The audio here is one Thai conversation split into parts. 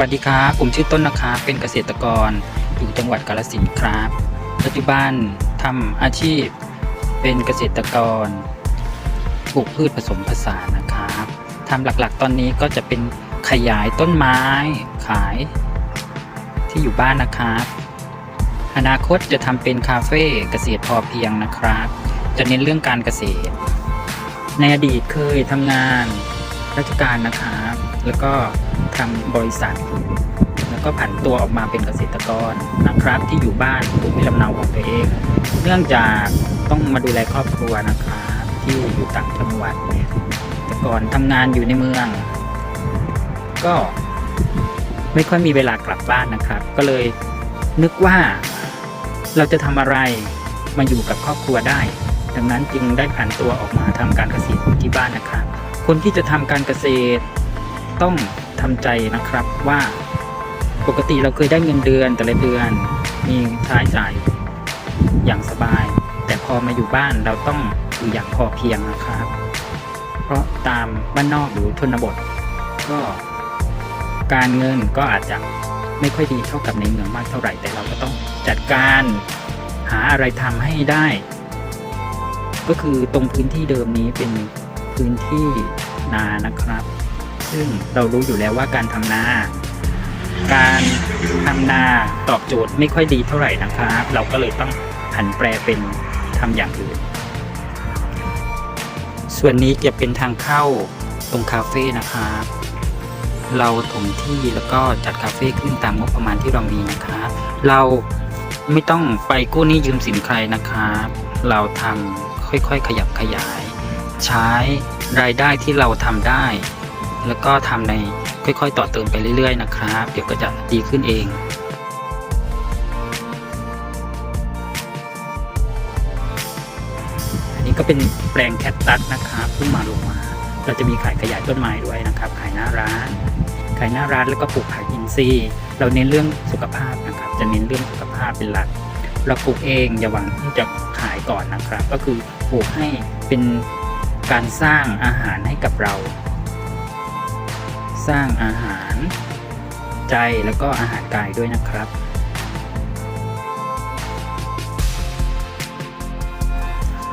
วัสดีครับผมชื่อต้นนะครับเป็นเกษตรกรอยู่จังหวัดกาฬสินธุ์ครับ ปัจจุบันทำอาชีพเป็นเกษตรกรปลูกพืชผสมผสานนะครับทำหลักๆ ตอนนี้ก็จะเป็นขยายต้นไม้ขายที่อยู่บ้านนะครับอนาคตจะทำเป็นคาเฟ่เกษตรพอเพียงนะครับ จะเน้นเรื่องการเกษตร ในอดีตเคยทำงานราชการนะครับ แล้วก็ทำบริษัท แล้วก็ผันตัวออกมาเป็นเกษตรกรนะครับที่อยู่บ้านภูมิลำเนาของตัวเอง เนื่องจากต้องมาดูแลครอบครัวนะครับที่อยู่ต่างจังหวัดเนี่ยแต่ก่อนทำงานอยู่ในเมือง ก็ไม่ค่อยมีเวลากลับบ้านนะครับ ก็เลยนึกว่าเราจะทำอะไรมาอยู่กับครอบครัวได้ ดังนั้นจึงได้ผันตัวออกมาทำการเกษตรที่บ้านนะครับ คนที่จะทำการเกษตร ต้องทำใจนะครับว่าปกติเราเคยได้เงินเดือนแต่ละเดือน มีใช้จ่ายอย่างสบาย แต่พอมาอยู่บ้านเราต้องอยู่อย่างพอเพียงนะครับ เพราะตามบ้านนอกหรือชนบท ก็การเงินก็อาจจะไม่ค่อยดีเท่ากับในเมืองมากเท่าไหร่ แต่เราก็ต้องจัดการหาอะไรทำให้ได้ ก็คือตรงพื้นที่เดิมนี้เป็นพื้นที่นานะครับ ซึ่งเรารู้อยู่แล้วว่าการทำนา การทำนาตอบโจทย์ไม่ค่อยดีเท่าไหร่นะครับ เราก็เลยต้องผันแปรเป็นทำอย่างอื่น ส่วนนี้จะเป็นทางเข้าตรงคาเฟ่นะครับเราถมที่แล้วก็จัดคาเฟ่ขึ้นตามงบประมาณที่เรามีนะครับ เราไม่ต้องไปกู้หนี้ยืมสินใครนะครับ เราทำค่อยๆขยับขยาย ใช้รายได้ที่เราทำได้ แล้วก็ทำในค่อย ๆ ต่อเติมไปเรื่อย ๆ นะครับ เดี๋ยวก็จะดีขึ้นเองอันนี้ก็เป็นแปลงแคคตัสนะครับเพิ่งมาลงมา เราจะมีขายขยายต้นไม้ด้วยนะครับ ขายหน้าร้าน ขายหน้าร้านแล้วก็ปลูกผักอินทรีย์ เราเน้นเรื่องสุขภาพนะครับ จะเน้นเรื่องสุขภาพเป็นหลัก เราปลูกเองอย่าหวังที่จะขายก่อนนะครับ ก็คือปลูกให้เป็นการสร้างอาหารให้กับเรา สร้างอาหารใจแล้วก็อาหารกายด้วยนะครับ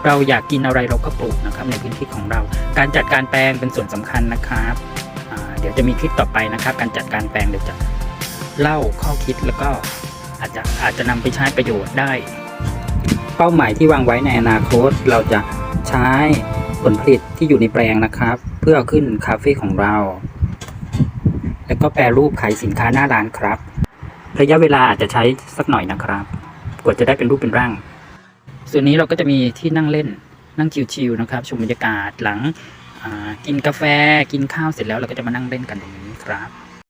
เราอยากกินอะไรเราก็ปลูกนะครับในพื้นที่ของเรา การจัดการแปลงเป็นส่วนสำคัญนะครับเดี๋ยวจะมีคลิปต่อไปนะครับ การจัดการแปลงเดี๋ยวจะเล่าข้อคิดแล้วก็อาจจะอาจจะนำไปใช้ประโยชน์ได้ เป้าหมายที่วางไว้ในอนาคตเราจะใช้ผลผลิตที่อยู่ในแปลงนะครับ เพื่อขึ้นคาเฟ่ของเรา แล้วก็แปรรูปขายสินค้าหน้าร้านครับ ระยะเวลาอาจจะใช้สักหน่อยนะครับกว่าจะได้เป็นรูปเป็นร่าง ส่วนนี้เราก็จะมีที่นั่งเล่นนั่งชิวๆนะครับชมบรรยากาศหลังกินกาแฟกินข้าวเสร็จแล้วเราก็จะมานั่งเล่นกันตรงนี้ครับ